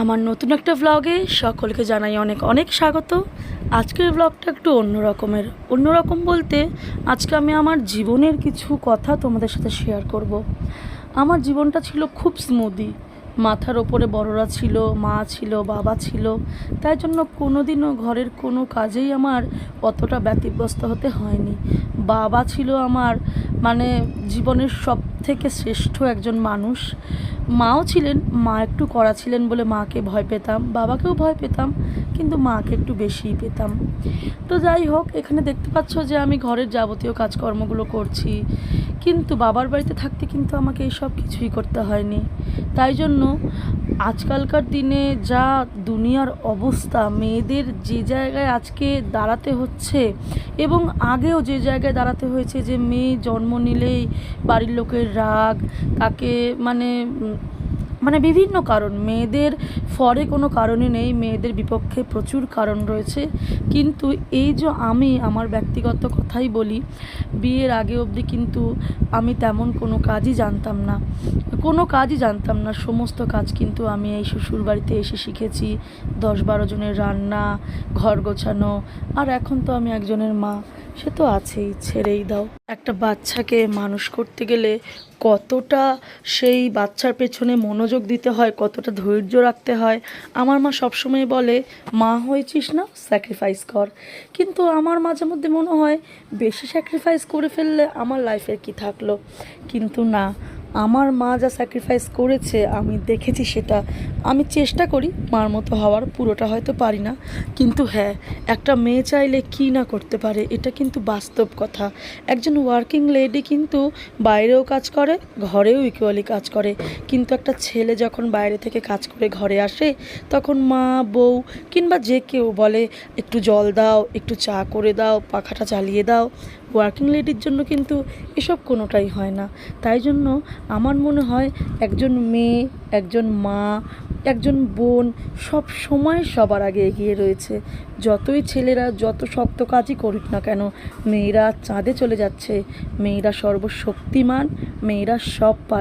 আমার নতুন একটা ভ্লগে সকলকে জানাই অনেক অনেক স্বাগত। আজকের ব্লগটা একটু অন্য রকমের, অন্য রকম বলতে আজকে আমি আমার জীবনের কিছু কথা তোমাদের সাথে শেয়ার করব। আমার জীবনটা ছিল খুব স্মুদি মাথার ওপরে বড়রা ছিল, মা ছিল, বাবা ছিল। তাই জন্য কোনোদিনও ঘরের কোনো কাজেই আমার অতটা ব্যতিব্যস্ত হতে হয়নি। বাবা ছিল আমার মানে জীবনের সব থেকে শ্রেষ্ঠ একজন মানুষ। মাও ছিলেন, মা একটু করা ছিলেন বলে মাকে ভয় পেতাম, বাবাকেও ভয় পেতাম, কিন্তু মাকে একটু বেশিই পেতাম। তো যাই হোক, এখানে দেখতে পাচ্ছ যে আমি ঘরের যাবতীয় কাজকর্মগুলো করছি। কিন্তু বাবার বাড়িতে থাকতে কিন্তু আমাকে এইসব কিছুই করতে হয়নি। তাই জন্য আজকালকার দিনে যা দুনিয়ার অবস্থা, মেয়েদের যে জায়গায় আজকে দাঁড়াতে হচ্ছে এবং আগেও যে জায়গায় দাঁড়াতে হয়েছে যে মেয়ে জন্ম নিলেই বাড়ির লোকের রাগ, তাকে মানে মানে বিভিন্ন কারণ। মেয়েদের ফরে কোনো কারণই নেই, মেয়েদের বিপক্ষে প্রচুর কারণ রয়েছে। কিন্তু এই যে আমি আমার ব্যক্তিগত কথাই বলি, বিয়ের আগে অবধি কিন্তু আমি তেমন কোনো কাজই জানতাম না। কোনো কাজই জানতাম না, সমস্ত কাজ কিন্তু আমি এই শ্বশুর বাড়িতে এসে শিখেছি। দশ বারো জনের রান্না, ঘর গোছানো, আর এখন তো আমি একজনের মা। সে তো আছেই, ছেড়েই দাও। একটা বাচ্চাকে মানুষ করতে গেলে কতটা সেই বাচ্চার পেছনে মনোযোগ দিতে হয়, কতটা ধৈর্য রাখতে হয়। আমার মা সবসময় বলে, মা হয়েছিস না স্যাক্রিফাইস কর। কিন্তু আমার মাঝে মধ্যে মনে হয়, বেশি স্যাক্রিফাইস করে ফেললে আমার লাইফের কি থাকল? কিন্তু না আমার মা যা স্যাক্রিফাইস করেছে, আমি দেখেছি সেটা। আমি চেষ্টা করি মার মতো হওয়ার, পুরোটা হয়তো পারি না। কিন্তু হ্যাঁ একটা মেয়ে চাইলে কী না করতে পারে, এটা কিন্তু বাস্তব কথা। একজন ওয়ার্কিং লেডি কিন্তু বাইরেও কাজ করে, ঘরেও ইকুয়ালি কাজ করে। কিন্তু একটা ছেলে যখন বাইরে থেকে কাজ করে ঘরে আসে, তখন মা, বউ কিংবা যে কেউ বলে, একটু জল দাও, একটু চা করে দাও, পাখাটা চালিয়ে দাও। ওয়ার্কিং লেডির জন্য কিন্তু এসব কোনোটাই হয় না। তাই জন্য আমার মনে হয় একজন মেয়ে, একজন মা, একজন বোন সব সময় সবার আগে এগিয়ে রয়েছে। যতই ছেলেরা যত শক্ত কাজই করুক না কেন, মেয়েরা চাঁদে চলে যাচ্ছে। মেয়েরা সর্বশক্তিমান, মেয়েরা সব পারে